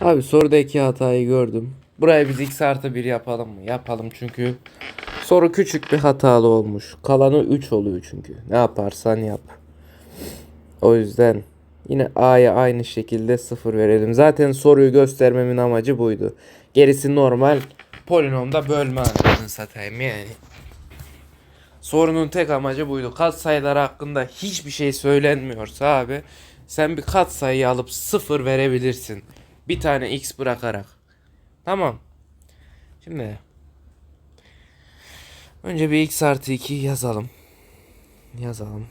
Abi sorudaki hatayı gördüm. Buraya biz x artı 1 yapalım mı? Yapalım çünkü soru küçük bir hatalı olmuş. Kalanı 3 oluyor çünkü. Ne yaparsan yap. O yüzden yine a'ya aynı şekilde 0 verelim. Zaten soruyu göstermemin amacı buydu. Gerisi normal polinomda bölme anasını satayım yani. Sorunun tek amacı buydu. Katsayılar hakkında hiçbir şey söylenmiyorsa abi sen bir katsayı alıp sıfır verebilirsin. Bir tane x bırakarak. Tamam. Şimdi önce bir x artı 2 yazalım. Yazalım.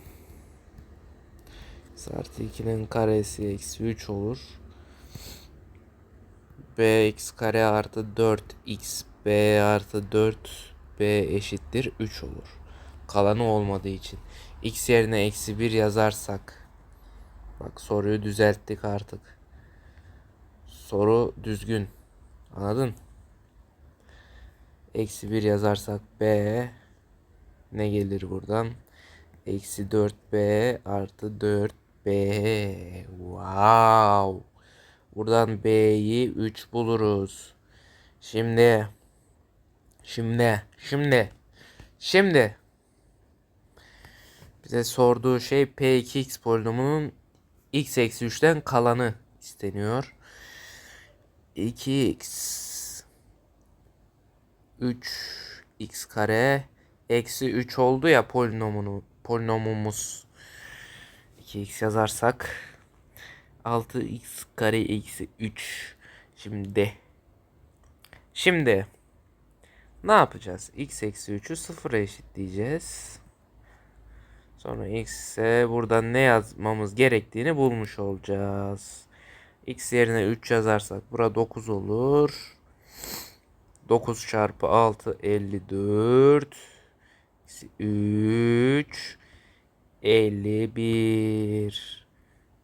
x artı 2'nin karesi eksi 3 olur. bx kare artı 4x b artı 4 b eşittir 3 olur. Kalanı olmadığı için. x yerine eksi 1 yazarsak bak soruyu düzelttik artık. Soru düzgün. Anladın? Eksi 1 yazarsak b ne gelir buradan? Eksi 4b artı 4b. Wow. Buradan b'yi 3 buluruz. Şimdi şimdi şimdi şimdi bize sorduğu şey p2x polinomunun x eksi 3'ten kalanı isteniyor. 2x 3 x kare. Eksi 3 oldu ya polinomunu polinomumuz. 2x yazarsak. 6x kare eksi 3 şimdi. Şimdi. Ne yapacağız? X eksi 3'ü sıfıra eşitleyeceğiz. Sonra x'e buradan ne yazmamız gerektiğini bulmuş olacağız x yerine 3 yazarsak bura 9 olur 9 çarpı 6 54 eksi 3 51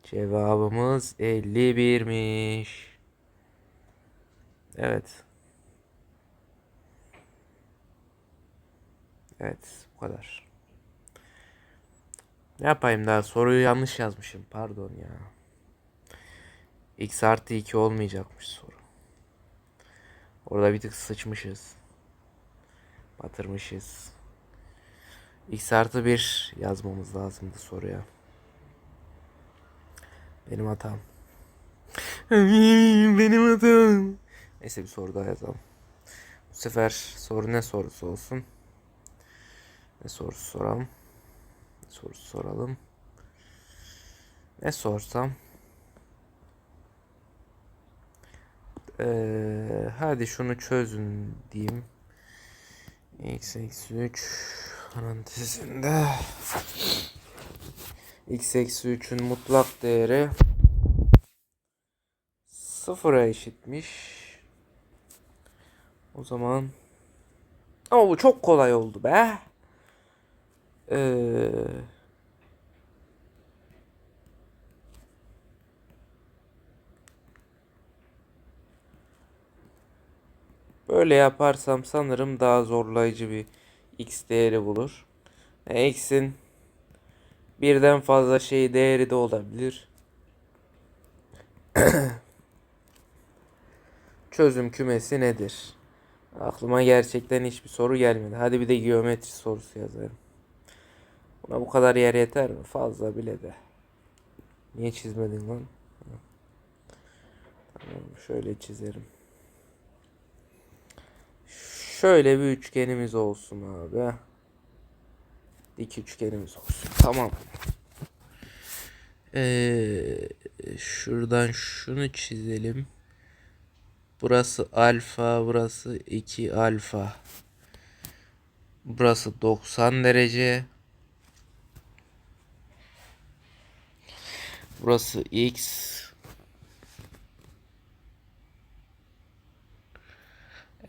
Cevabımız 51'miş. Evet. Evet bu kadar. Ne yapayım daha soruyu yanlış yazmışım pardon ya. X artı 2 olmayacakmış soru. Orada bir tık sıçmışız. Batırmışız. X artı 1 yazmamız lazımdı soruya. Benim hatam. Benim hatam. Neyse bir soru daha yazalım. Bu sefer soru ne sorusu olsun? Ne sorusu soralım? Ne sorusu soralım? Ne sorsam? Ee, hadi şunu çözün diyeyim. x eksi 3 parantezinde x eksi 3'ün mutlak değeri sıfıra eşitmiş. O zaman ama bu çok kolay oldu be. Ee, böyle yaparsam sanırım daha zorlayıcı bir x değeri bulur. E, x'in birden fazla şey değeri de olabilir. Çözüm kümesi nedir? Aklıma gerçekten hiçbir soru gelmedi. Hadi bir de geometri sorusu yazarım. Buna bu kadar yer yeter mi? Fazla bile de. Niye çizmedin lan? Tamam şöyle çizerim. Şöyle bir üçgenimiz olsun abi. Dik üçgenimiz olsun. Tamam. Ee, şuradan şunu çizelim. Burası alfa, burası 2 alfa. Burası 90 derece. Burası x.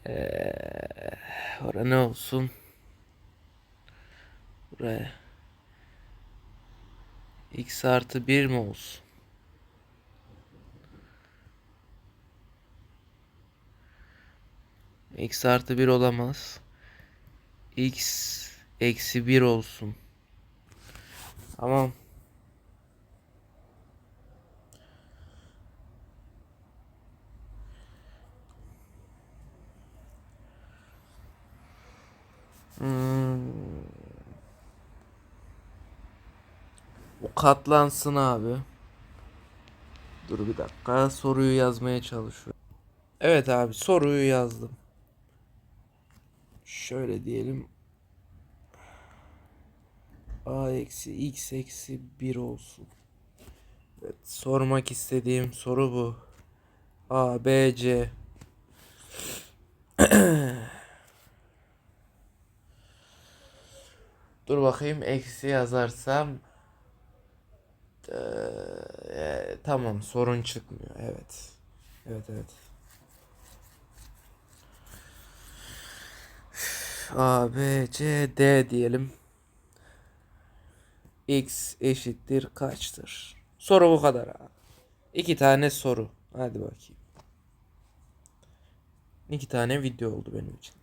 Ee, ora ne olsun? Buraya. x artı 1 mi olsun? x artı 1 olamaz. x eksi 1 olsun. Tamam. Hmm. O katlansın abi. Dur bir dakika soruyu yazmaya çalışıyorum. Evet abi soruyu yazdım. Şöyle diyelim. A eksi x eksi 1 olsun. Evet, sormak istediğim soru bu. A, B, C. Dur bakayım eksi yazarsam Eee, e, tamam sorun çıkmıyor. Evet. Evet evet. A, B, C, D diyelim. X eşittir kaçtır? Soru bu kadar abi. İki tane soru. Hadi bakayım. İki tane video oldu benim için.